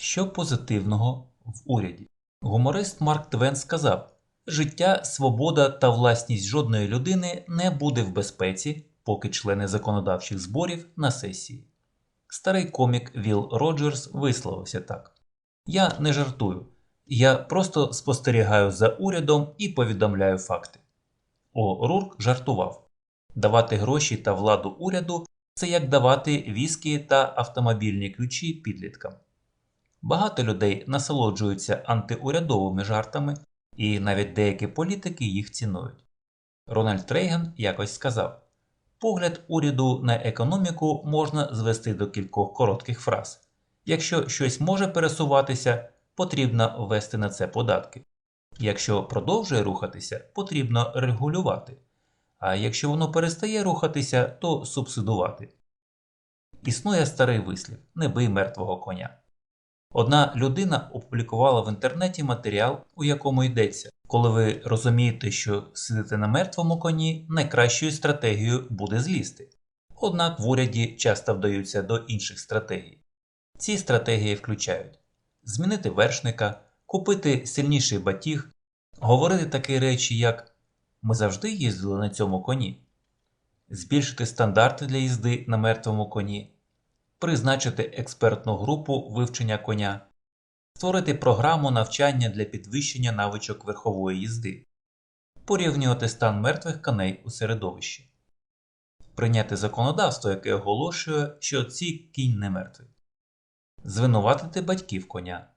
Що позитивного в уряді? Гуморист Марк Твен сказав: життя, свобода та власність жодної людини не буде в безпеці, поки члени законодавчих зборів на сесії. Старий комік Вілл Роджерс висловився так: Я не жартую, я просто спостерігаю за урядом і повідомляю факти. О Рурк жартував: давати гроші та владу уряду це як давати віскі та автомобільні ключі підліткам. Багато людей насолоджуються антиурядовими жартами, і навіть деякі політики їх цінують. Рональд Рейган якось сказав: погляд уряду на економіку можна звести до кількох коротких фраз. Якщо щось може пересуватися, потрібно ввести на це податки. Якщо продовжує рухатися, потрібно регулювати. А якщо воно перестає рухатися, то субсидувати. Існує старий вислів не бий мертвого коня. Одна людина опублікувала в інтернеті матеріал, у якому йдеться, коли ви розумієте, що сидите на мертвому коні, найкращою стратегією буде злізти. Однак в уряді часто вдаються до інших стратегій. Ці стратегії включають змінити вершника, купити сильніший батіг, говорити такі речі, як ми завжди їздили на цьому коні, збільшити стандарти для їзди на мертвому коні, призначити експертну групу вивчення коня, створити програму навчання для підвищення навичок верхової їзди, порівнювати стан мертвих коней у середовищі, прийняти законодавство, яке оголошує, що ці кінь не мертвий, звинуватити батьків коня,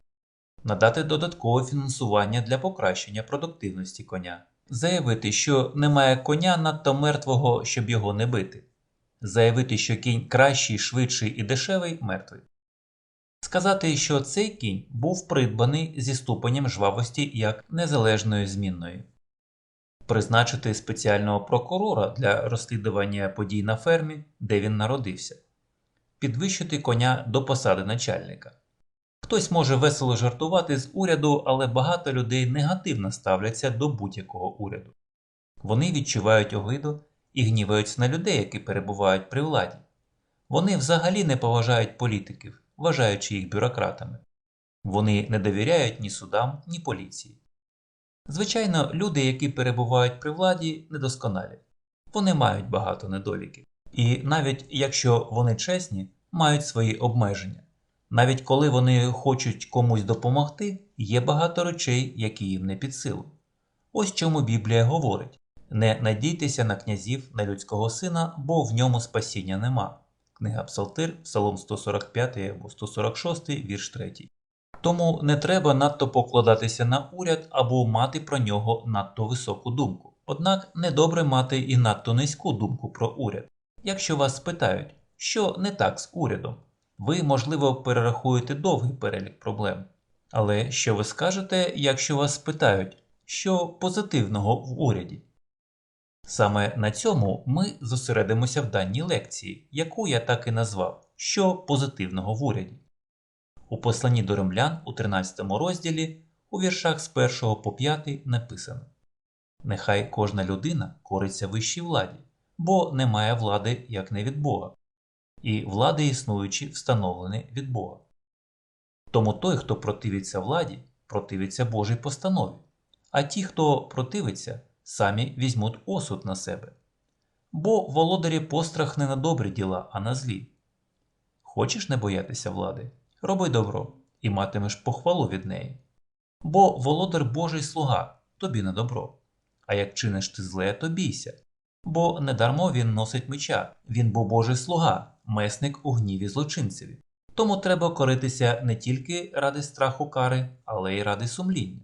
надати додаткове фінансування для покращення продуктивності коня, заявити, що немає коня надто мертвого, щоб його не бити заявити, що кінь кращий, швидший і дешевий мертвий. Сказати, що цей кінь був придбаний зі ступенем жвавості як незалежної змінної, призначити спеціального прокурора для розслідування подій на фермі, де він народився, підвищити коня до посади начальника. Хтось може весело жартувати з уряду, але багато людей негативно ставляться до будь-якого уряду. Вони відчувають огиду і гніваються на людей, які перебувають при владі. Вони взагалі не поважають політиків, вважаючи їх бюрократами. Вони не довіряють ні судам, ні поліції. Звичайно, люди, які перебувають при владі, недосконалі. Вони мають багато недоліків. І навіть якщо вони чесні, мають свої обмеження. Навіть коли вони хочуть комусь допомогти, є багато речей, які їм не під силу. Ось чому Біблія говорить не надійтеся на князів, на людського сина, бо в ньому спасіння нема. Книга Псалтир, Псалом 145 або 146, вірш 3. Тому не треба надто покладатися на уряд або мати про нього надто високу думку. Однак недобре мати і надто низьку думку про уряд. Якщо вас спитають, що не так з урядом, ви, можливо, перерахуєте довгий перелік проблем. Але що ви скажете, якщо вас спитають, що позитивного в уряді? Саме на цьому ми зосередимося в даній лекції, яку я так і назвав Що позитивного в уряді. У посланні до римлян у 13 розділі у віршах з 1 по 5 написано Нехай кожна людина кориться вищій владі, бо немає влади як не від Бога, і влади існуючі встановлені від Бога. Тому той, хто противиться владі, противиться Божій постанові, а ті, хто противиться, самі візьмуть осуд на себе. Бо володарі пострах не на добрі діла, а на злі. Хочеш не боятися влади? Роби добро і матимеш похвалу від неї. Бо володар Божий слуга тобі на добро. А як чиниш ти зле, то бійся. Бо недармо він носить меча, він був Божий слуга, месник у гніві злочинцеві. Тому треба коритися не тільки ради страху кари, але й ради сумління.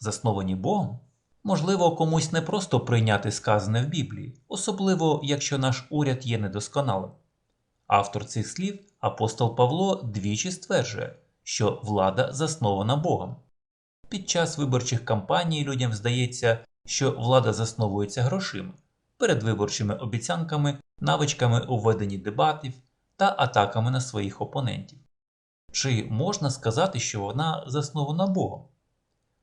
Засновані Богом, можливо, комусь не просто прийняти сказане в Біблії, особливо якщо наш уряд є недосконалим. Автор цих слів, апостол Павло, двічі стверджує, що влада заснована Богом. Під час виборчих кампаній людям здається, що влада засновується грошима, передвиборчими обіцянками, навичками у веденні дебатів та атаками на своїх опонентів. Чи можна сказати, що вона заснована Богом?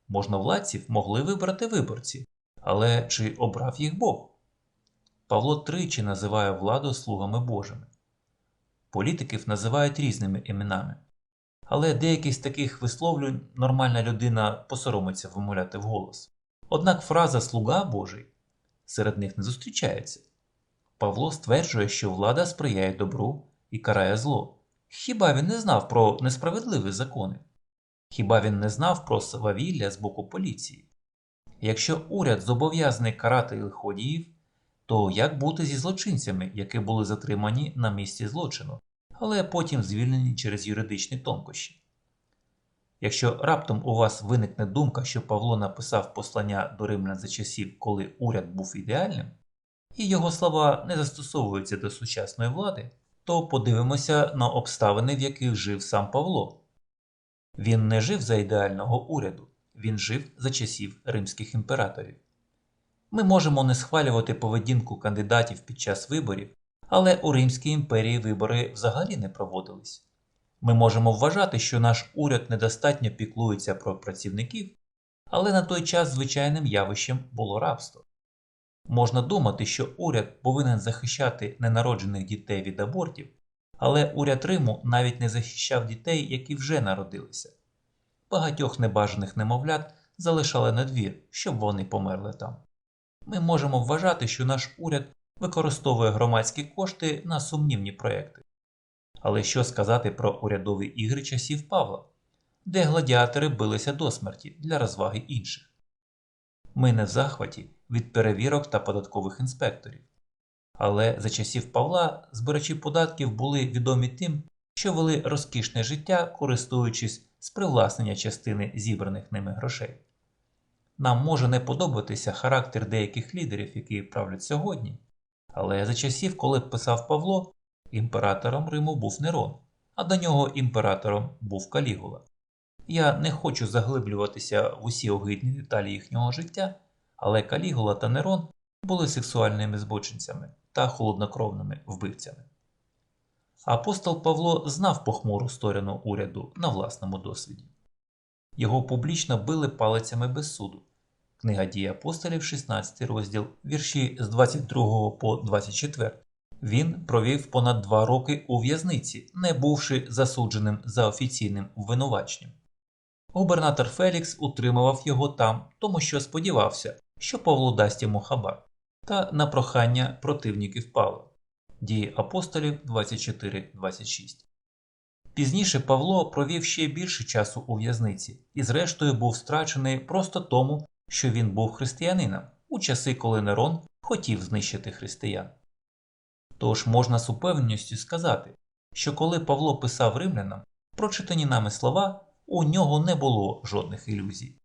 Можновладців могли вибрати виборці, але чи обрав їх Бог? Павло тричі називає владу слугами Божими. Політиків називають різними іменами. Але деякі з таких висловлювань нормальна людина посоромиться вимовляти вголос. Однак фраза Слуга Божий серед них не зустрічається. Павло стверджує, що влада сприяє добру і карає зло. Хіба він не знав про несправедливі закони? Хіба він не знав про свавілля з боку поліції? Якщо уряд зобов'язаний карати лиходіїв, то як бути зі злочинцями, які були затримані на місці злочину, але потім звільнені через юридичні тонкощі? Якщо раптом у вас виникне думка, що Павло написав послання до римлян за часів, коли уряд був ідеальним, і його слова не застосовуються до сучасної влади, то подивимося на обставини, в яких жив сам Павло. Він не жив за ідеального уряду, він жив за часів римських імператорів. Ми можемо не схвалювати поведінку кандидатів під час виборів, але у Римській імперії вибори взагалі не проводились. Ми можемо вважати, що наш уряд недостатньо піклується про працівників, але на той час звичайним явищем було рабство. Можна думати, що уряд повинен захищати ненароджених дітей від абортів, але уряд Риму навіть не захищав дітей, які вже народилися. Багатьох небажаних немовлят залишали на двір, щоб вони померли там. Ми можемо вважати, що наш уряд використовує громадські кошти на сумнівні проекти. Але що сказати про урядові ігри часів Павла, де гладіатори билися до смерті для розваги інших? Ми не в захваті від перевірок та податкових інспекторів. Але за часів Павла збирачі податків були відомі тим, що вели розкішне життя, користуючись з привласнення частини зібраних ними грошей. Нам може не подобатися характер деяких лідерів, які правлять сьогодні, але за часів, коли писав Павло, імператором Риму був Нерон, а до нього імператором був Калігула. Я не хочу заглиблюватися в усі огидні деталі їхнього життя, але Калігула та Нерон були сексуальними збочинцями та холоднокровними вбивцями. Апостол Павло знав похмуру сторону уряду на власному досвіді. Його публічно били палицями без суду. Книга дій апостолів, 16 розділ, вірші з 22 по 24. Він провів понад два роки у в'язниці, не бувши засудженим за офіційним обвинуваченням. Губернатор Фелікс утримував його там, тому що сподівався, що Павло дасть йому хабар, та на прохання противників Павла. Дії апостолів 24-26. Пізніше Павло провів ще більше часу у в'язниці і, зрештою, був страчений просто тому, що він був християнином у часи, коли Нерон хотів знищити християн. Тож можна з упевненістю сказати, що коли Павло писав римлянам, прочитані нами слова, у нього не було жодних ілюзій.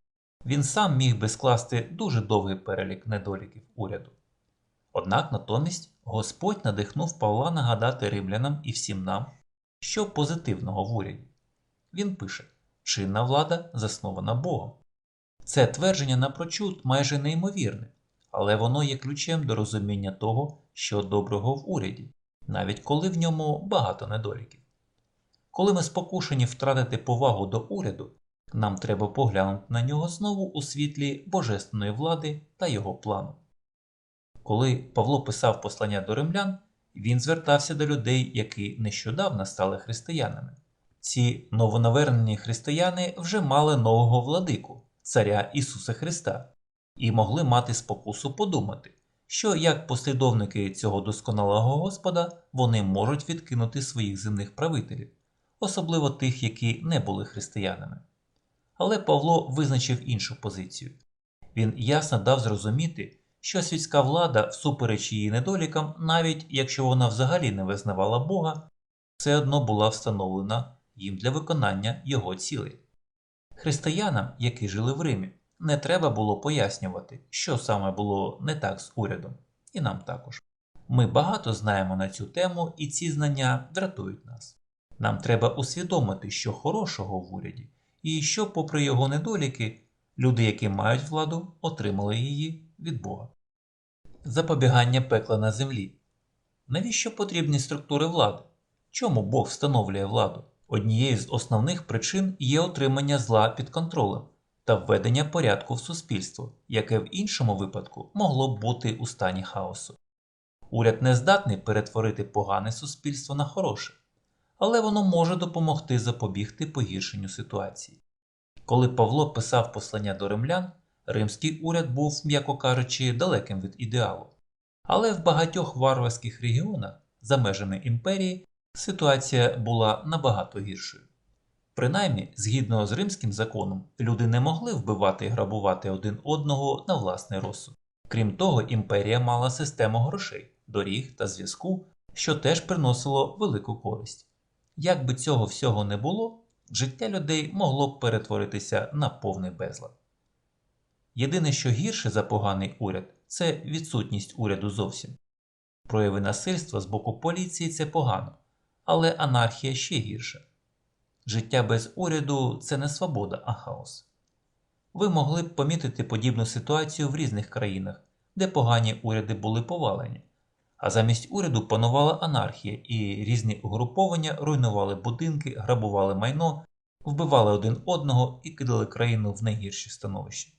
Він сам міг би скласти дуже довгий перелік недоліків уряду. Однак натомість Господь надихнув Павла нагадати римлянам і всім нам, що позитивного в уряді. Він пише: чинна влада заснована Богом. Це твердження напрочуд майже неймовірне, але воно є ключем до розуміння того, що доброго в уряді, навіть коли в ньому багато недоліків. Коли ми спокушені втратити повагу до уряду, нам треба поглянути на нього знову у світлі божественної влади та його плану. Коли Павло писав послання до римлян, він звертався до людей, які нещодавно стали християнами. Ці новонавернені християни вже мали нового владику, царя Ісуса Христа, і могли мати спокусу подумати, що як послідовники цього досконалого Господа вони можуть відкинути своїх земних правителів, особливо тих, які не були християнами. Але Павло визначив іншу позицію. Він ясно дав зрозуміти, що світська влада, всупереч її недолікам, навіть якщо вона взагалі не визнавала Бога, все одно була встановлена їм для виконання його цілей. Християнам, які жили в Римі, не треба було пояснювати, що саме було не так з урядом, і нам також. Ми багато знаємо на цю тему, і ці знання дратують нас. Нам треба усвідомити, що хорошого в уряді, і що, попри його недоліки, люди, які мають владу, отримали її від Бога. Запобігання пекла на землі. Навіщо потрібні структури влади? Чому Бог встановлює владу? Однією з основних причин є отримання зла під контролем та введення порядку в суспільство, яке в іншому випадку могло б бути у стані хаосу. Уряд не здатний перетворити погане суспільство на хороше, але воно може допомогти запобігти погіршенню ситуації. Коли Павло писав послання до римлян, римський уряд був, м'яко кажучи, далеким від ідеалу. Але в багатьох варварських регіонах за межами імперії ситуація була набагато гіршою. Принаймні, згідно з римським законом, люди не могли вбивати і грабувати один одного на власний розсуд. Крім того, імперія мала систему грошей, доріг та зв'язку, що теж приносило велику користь. Як би цього всього не було, життя людей могло б перетворитися на повний безлад. Єдине, що гірше за поганий уряд, це відсутність уряду зовсім. Прояви насильства з боку поліції це погано, але анархія ще гірша. Життя без уряду це не свобода, а хаос. Ви могли б помітити подібну ситуацію в різних країнах, де погані уряди були повалені, а замість уряду панувала анархія, і різні угруповання руйнували будинки, грабували майно, вбивали один одного і кидали країну в найгірші становища.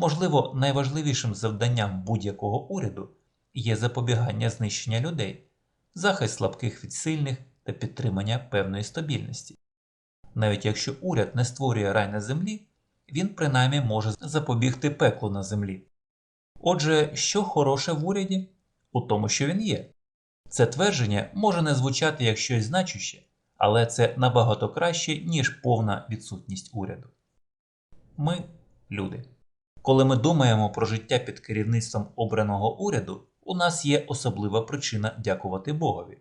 Можливо, найважливішим завданням будь-якого уряду є запобігання знищення людей, захист слабких від сильних та підтримання певної стабільності. Навіть якщо уряд не створює рай на землі, він принаймні може запобігти пеклу на землі. Отже, що хороше в уряді? У тому, що він є. Це твердження може не звучати як щось значуще, але це набагато краще, ніж повна відсутність уряду. Ми люди. Коли ми думаємо про життя під керівництвом обраного уряду, у нас є особлива причина дякувати Богові.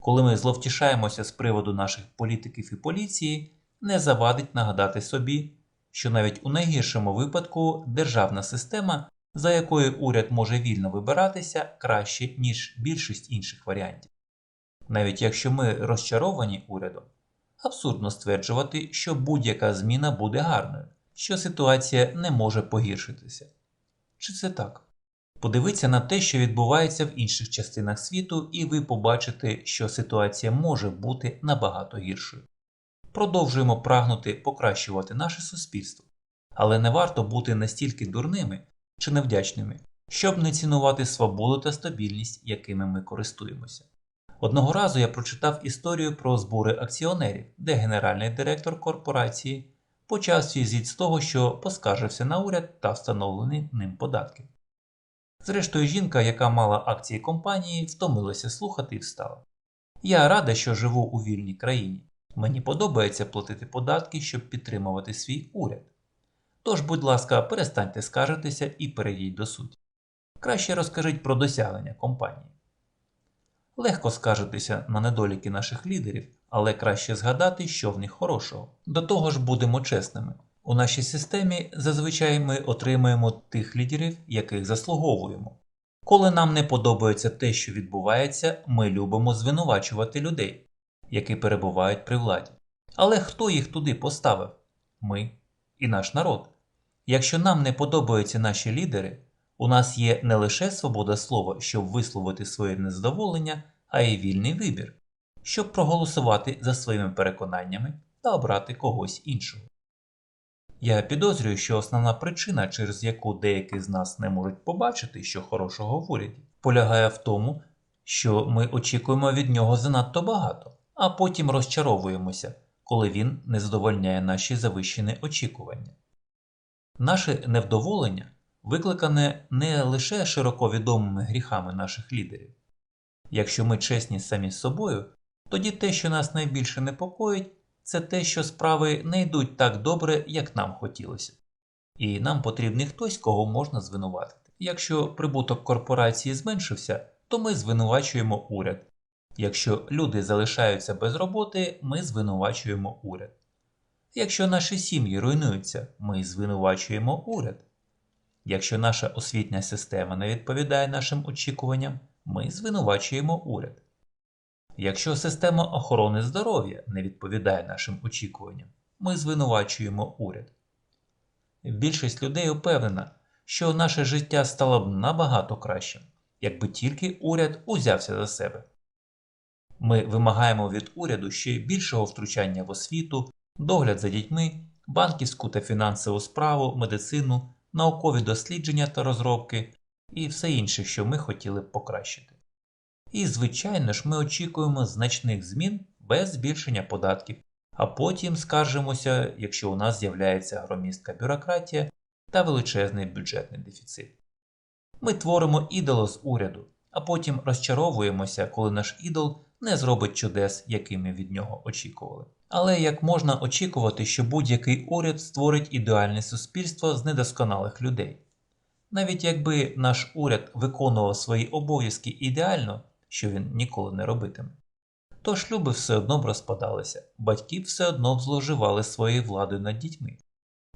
Коли ми зловтішаємося з приводу наших політиків і поліції, не завадить нагадати собі, що навіть у найгіршому випадку державна система, за якою уряд може вільно вибиратися, краще, ніж більшість інших варіантів. Навіть якщо ми розчаровані урядом, абсурдно стверджувати, що будь-яка зміна буде гарною, що ситуація не може погіршитися. Чи це так? Подивіться на те, що відбувається в інших частинах світу, і ви побачите, що ситуація може бути набагато гіршою. Продовжуємо прагнути покращувати наше суспільство, але не варто бути настільки дурними чи невдячними, щоб не цінувати свободу та стабільність, якими ми користуємося. Одного разу я прочитав історію про збори акціонерів, де генеральний директор корпорації почав свій з того, що поскаржився на уряд та встановлені ним податки. Зрештою, жінка, яка мала акції компанії, втомилася слухати і встала. Я рада, що живу у вільній країні. Мені подобається платити податки, щоб підтримувати свій уряд. Тож, будь ласка, перестаньте скаржитися і перейдіть до суті. Краще розкажіть про досягнення компанії. Легко скаржитися на недоліки наших лідерів, але краще згадати, що в них хорошого. До того ж, будемо чесними. У нашій системі зазвичай ми отримуємо тих лідерів, яких заслуговуємо. Коли нам не подобається те, що відбувається, ми любимо звинувачувати людей, які перебувають при владі. Але хто їх туди поставив? Ми і наш народ. Якщо нам не подобаються наші лідери, у нас є не лише свобода слова, щоб висловити своє незадоволення, а й вільний вибір, щоб проголосувати за своїми переконаннями та обрати когось іншого. Я підозрюю, що основна причина, через яку деякі з нас не можуть побачити, що хорошого в уряді, полягає в тому, що ми очікуємо від нього занадто багато, а потім розчаровуємося, коли він не задовольняє наші завищені очікування. Наше невдоволення викликане не лише широко відомими гріхами наших лідерів. Якщо ми чесні самі з собою, тоді те, що нас найбільше непокоїть, це те, що справи не йдуть так добре, як нам хотілося. І нам потрібний хтось, кого можна звинуватити. Якщо прибуток корпорації зменшився, то ми звинувачуємо уряд. Якщо люди залишаються без роботи, ми звинувачуємо уряд. Якщо наші сім'ї руйнуються, ми звинувачуємо уряд. Якщо наша освітня система не відповідає нашим очікуванням, ми звинувачуємо уряд. Якщо система охорони здоров'я не відповідає нашим очікуванням, ми звинувачуємо уряд. Більшість людей упевнена, що наше життя стало б набагато кращим, якби тільки уряд узявся за себе. Ми вимагаємо від уряду ще більшого втручання в освіту, догляд за дітьми, банківську та фінансову справу, медицину, наукові дослідження та розробки і все інше, що ми хотіли б покращити. І, звичайно ж, ми очікуємо значних змін без збільшення податків, а потім скаржимося, якщо у нас з'являється громістка бюрократія та величезний бюджетний дефіцит. Ми творимо ідола з уряду, а потім розчаровуємося, коли наш ідол не зробить чудес, які ми від нього очікували. Але як можна очікувати, що будь-який уряд створить ідеальне суспільство з недосконалих людей? Навіть якби наш уряд виконував свої обов'язки ідеально, що він ніколи не робитиме, то шлюби все одно б розпадалися, батьки все одно б зловживали своєю владою над дітьми.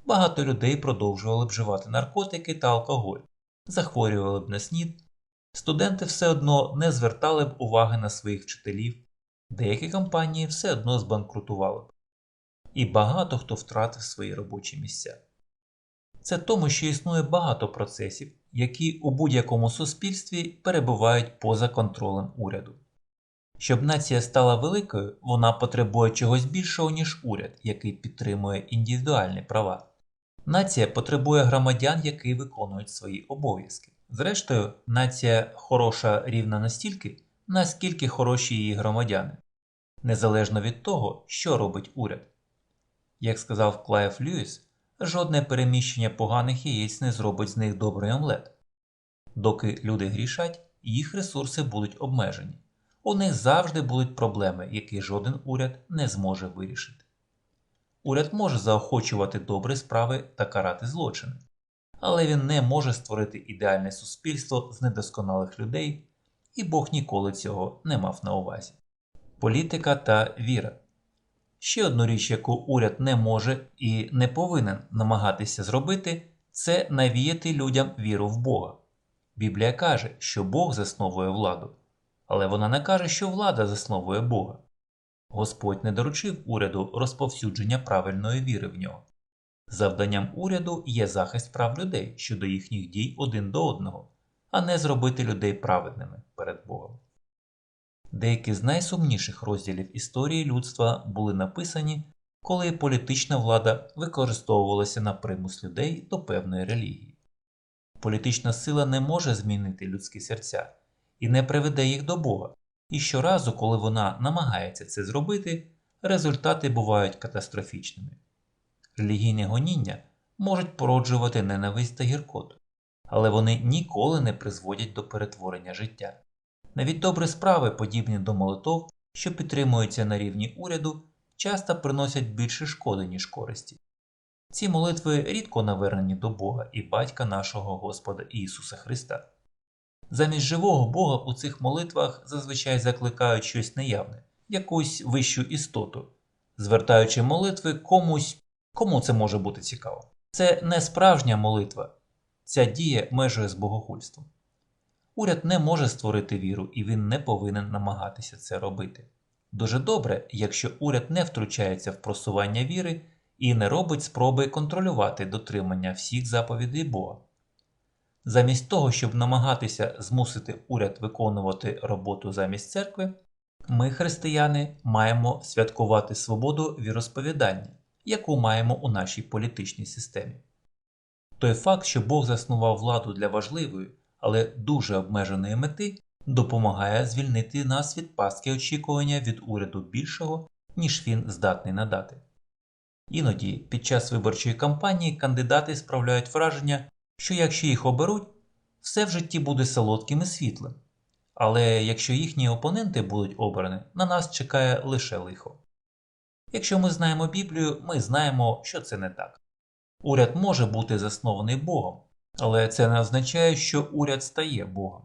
Багато людей продовжували б вживати наркотики та алкоголь, захворювали б на снід, студенти все одно не звертали б уваги на своїх вчителів, деякі компанії все одно збанкрутували б. І багато хто втратив свої робочі місця. Це тому, що існує багато процесів, які у будь-якому суспільстві перебувають поза контролем уряду. Щоб нація стала великою, вона потребує чогось більшого, ніж уряд, який підтримує індивідуальні права. Нація потребує громадян, які виконують свої обов'язки. Зрештою, нація хороша рівна настільки, наскільки хороші її громадяни, незалежно від того, що робить уряд. Як сказав Клайв Льюіс, жодне переміщення поганих яєць не зробить з них добрий омлет. Доки люди грішать, їх ресурси будуть обмежені. У них завжди будуть проблеми, які жоден уряд не зможе вирішити. Уряд може заохочувати добрі справи та карати злочини, але він не може створити ідеальне суспільство з недосконалих людей, і Бог ніколи цього не мав на увазі. Політика та віра. Ще одну річ, яку уряд не може і не повинен намагатися зробити, це навіяти людям віру в Бога. Біблія каже, що Бог засновує владу, але вона не каже, що влада засновує Бога. Господь не доручив уряду розповсюдження правильної віри в нього. Завданням уряду є захист прав людей щодо їхніх дій один до одного, а не зробити людей праведними перед Богом. Деякі з найсумніших розділів історії людства були написані, коли політична влада використовувалася на примус людей до певної релігії. Політична сила не може змінити людські серця і не приведе їх до Бога, і щоразу, коли вона намагається це зробити, результати бувають катастрофічними. Релігійне гоніння можуть породжувати ненависть та гіркоту, але вони ніколи не призводять до перетворення життя. Навіть добрі справи, подібні до молитов, що підтримуються на рівні уряду, часто приносять більше шкоди, ніж користі. Ці молитви рідко навернені до Бога і батька нашого Господа Ісуса Христа. Замість живого Бога у цих молитвах зазвичай закликають щось неявне, якусь вищу істоту, звертаючи молитви комусь, кому це може бути цікаво. Це не справжня молитва, ця дія межує з богохульством. Уряд не може створити віру і він не повинен намагатися це робити. Дуже добре, якщо уряд не втручається в просування віри і не робить спроби контролювати дотримання всіх заповідей Бога. Замість того, щоб намагатися змусити уряд виконувати роботу замість церкви, ми, християни, маємо святкувати свободу віросповідання, яку маємо у нашій політичній системі. Той факт, що Бог заснував владу для важливої, але дуже обмеженої мети, допомагає звільнити нас від пастки очікування від уряду більшого, ніж він здатний надати. Іноді під час виборчої кампанії кандидати справляють враження, що якщо їх оберуть, все в житті буде солодким і світлим. Але якщо їхні опоненти будуть обрані, на нас чекає лише лихо. Якщо ми знаємо Біблію, ми знаємо, що це не так. Уряд може бути заснований Богом, але це не означає, що уряд стає Богом.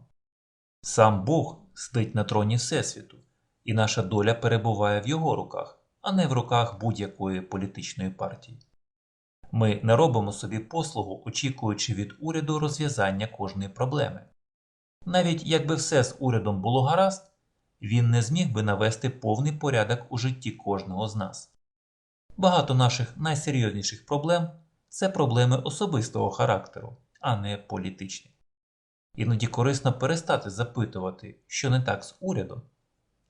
Сам Бог сидить на троні Всесвіту, і наша доля перебуває в його руках, а не в руках будь-якої політичної партії. Ми не робимо собі послугу, очікуючи від уряду розв'язання кожної проблеми. Навіть якби все з урядом було гаразд, він не зміг би навести повний порядок у житті кожного з нас. Багато наших найсерйозніших проблем це проблеми особистого характеру, а не політичні. Іноді корисно перестати запитувати, що не так з урядом,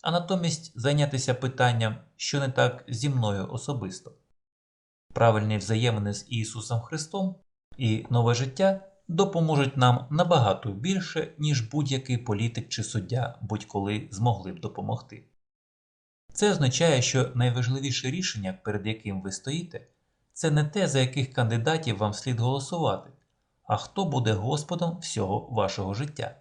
а натомість зайнятися питанням, що не так зі мною особисто. Правильні взаємини з Ісусом Христом і нове життя допоможуть нам набагато більше, ніж будь-який політик чи суддя будь-коли змогли б допомогти. Це означає, що найважливіше рішення, перед яким ви стоїте, це не те, за яких кандидатів вам слід голосувати, а хто буде Господом всього вашого життя.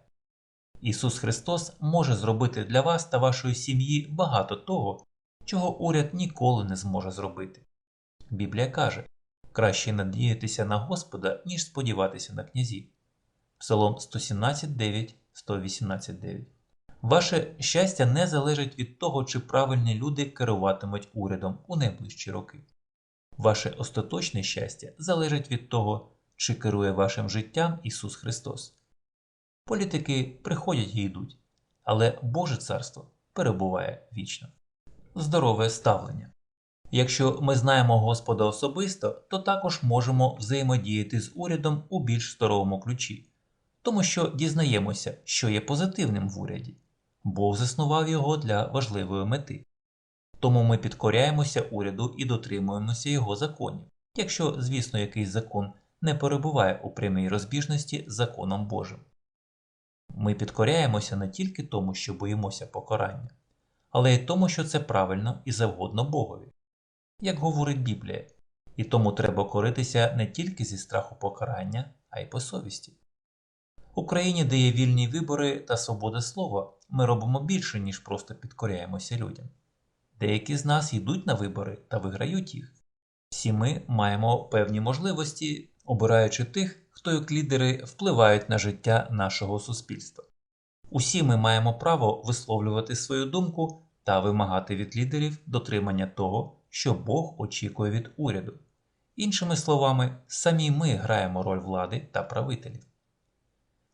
Ісус Христос може зробити для вас та вашої сім'ї багато того, чого уряд ніколи не зможе зробити. Біблія каже краще надіятися на Господа, ніж сподіватися на князів. Псалом 117, 9, 118, 9. Ваше щастя не залежить від того, чи правильні люди керуватимуть урядом у найближчі роки. Ваше остаточне щастя залежить від того, чи керує вашим життям Ісус Христос. Політики приходять і йдуть, але Боже Царство перебуває вічно. Здорове ставлення. Якщо ми знаємо Господа особисто, то також можемо взаємодіяти з урядом у більш здоровому ключі, тому що дізнаємося, що є позитивним в уряді. Бог заснував його для важливої мети. Тому ми підкоряємося уряду і дотримуємося його законів, якщо, звісно, якийсь закон не перебуває у прямій розбіжності з законом Божим. Ми підкоряємося не тільки тому, що боїмося покарання, але й тому, що це правильно і завгодно Богові, як говорить Біблія, і тому треба коритися не тільки зі страху покарання, а й по совісті. Україні, де є вільні вибори та свобода слова, ми робимо більше, ніж просто підкоряємося людям. Деякі з нас йдуть на вибори та виграють їх. Всі ми маємо певні можливості, обираючи тих, хто як лідери впливають на життя нашого суспільства. Усі ми маємо право висловлювати свою думку та вимагати від лідерів дотримання того, що Бог очікує від уряду. Іншими словами, самі ми граємо роль влади та правителів.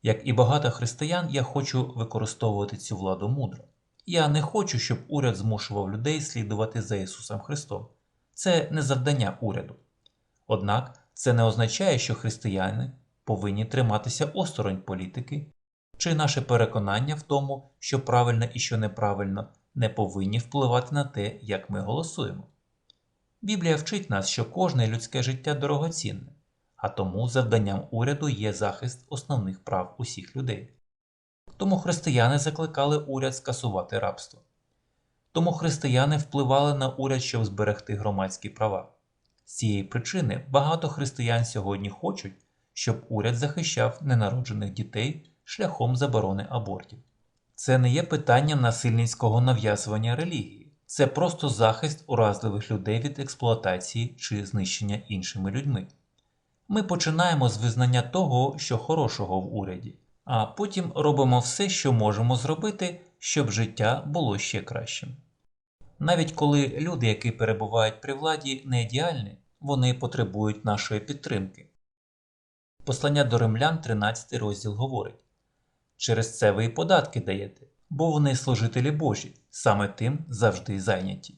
Як і багато християн, я хочу використовувати цю владу мудро. Я не хочу, щоб уряд змушував людей слідувати за Ісусом Христом. Це не завдання уряду. Однак це не означає, що християни повинні триматися осторонь політики, чи наше переконання в тому, що правильно і що неправильно, не повинні впливати на те, як ми голосуємо. Біблія вчить нас, що кожне людське життя дорогоцінне, а тому завданням уряду є захист основних прав усіх людей. Тому християни закликали уряд скасувати рабство. Тому християни впливали на уряд, щоб зберегти громадські права. З цієї причини багато християн сьогодні хочуть, щоб уряд захищав ненароджених дітей шляхом заборони абортів. Це не є питанням насильницького нав'язування релігії, це просто захист уразливих людей від експлуатації чи знищення іншими людьми. Ми починаємо з визнання того, що хорошого в уряді, а потім робимо все, що можемо зробити, щоб життя було ще кращим. Навіть коли люди, які перебувають при владі, не ідеальні, вони потребують нашої підтримки. Послання до римлян, 13 розділ говорить через це ви і податки даєте, бо вони служителі Божі, саме тим завжди зайняті.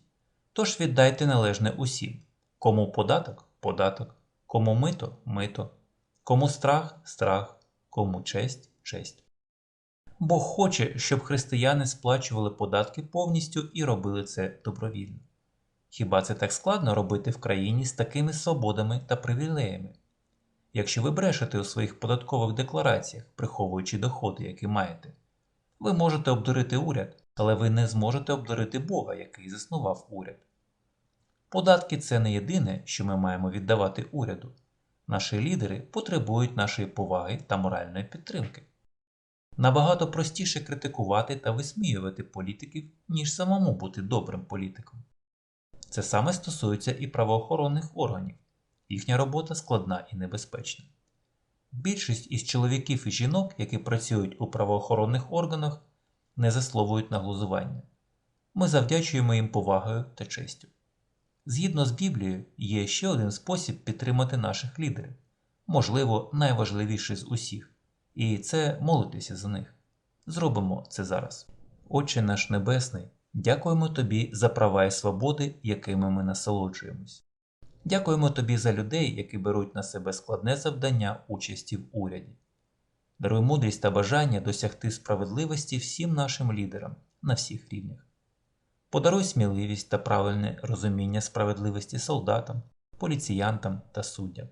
Тож віддайте належне усім кому податок податок, кому мито мито, кому страх страх, кому честь честь. Бог хоче, щоб християни сплачували податки повністю і робили це добровільно. Хіба це так складно робити в країні з такими свободами та привілеями? Якщо ви брешете у своїх податкових деклараціях, приховуючи доходи, які маєте, ви можете обдурити уряд, але ви не зможете обдурити Бога, який заснував уряд. Податки це не єдине, що ми маємо віддавати уряду. Наші лідери потребують нашої поваги та моральної підтримки. Набагато простіше критикувати та висміювати політиків, ніж самому бути добрим політиком. Це саме стосується і правоохоронних органів. Їхня робота складна і небезпечна. Більшість із чоловіків і жінок, які працюють у правоохоронних органах, не заслуговують на глузування. Ми завдячуємо їм повагою та честю. Згідно з Біблією, є ще один спосіб підтримати наших лідерів, можливо, найважливіший з усіх, і це молитися за них. Зробимо це зараз. Отче наш Небесний, дякуємо Тобі за права і свободи, якими ми насолоджуємось. Дякуємо тобі за людей, які беруть на себе складне завдання участі в уряді. Даруй мудрість та бажання досягти справедливості всім нашим лідерам на всіх рівнях. Подаруй сміливість та правильне розуміння справедливості солдатам, поліціянтам та суддям.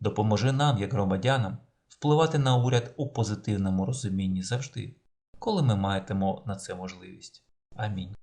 Допоможи нам, як громадянам, впливати на уряд у позитивному розумінні завжди, коли ми маємо на це можливість. Амінь.